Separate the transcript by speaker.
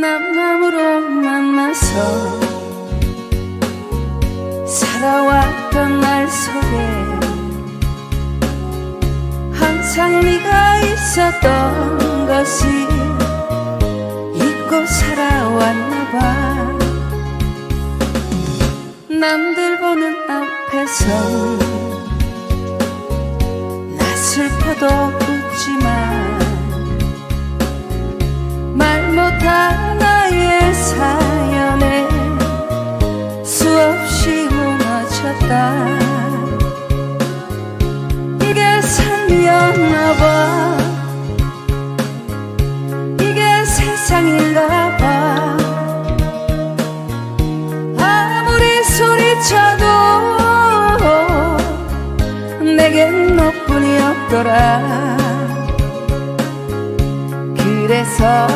Speaker 1: 남남으로 만나서 살아왔던 날 속에 항상 네가 있었던 것이 잊고 살아왔나 봐. 남들 보는 앞에서 나 슬퍼도 웃지만 말 못한 무너졌다. 이게 삶이었나 봐. 이게 세상인가 봐. 아무리 소리쳐도 내겐 너뿐이었더라. 그래서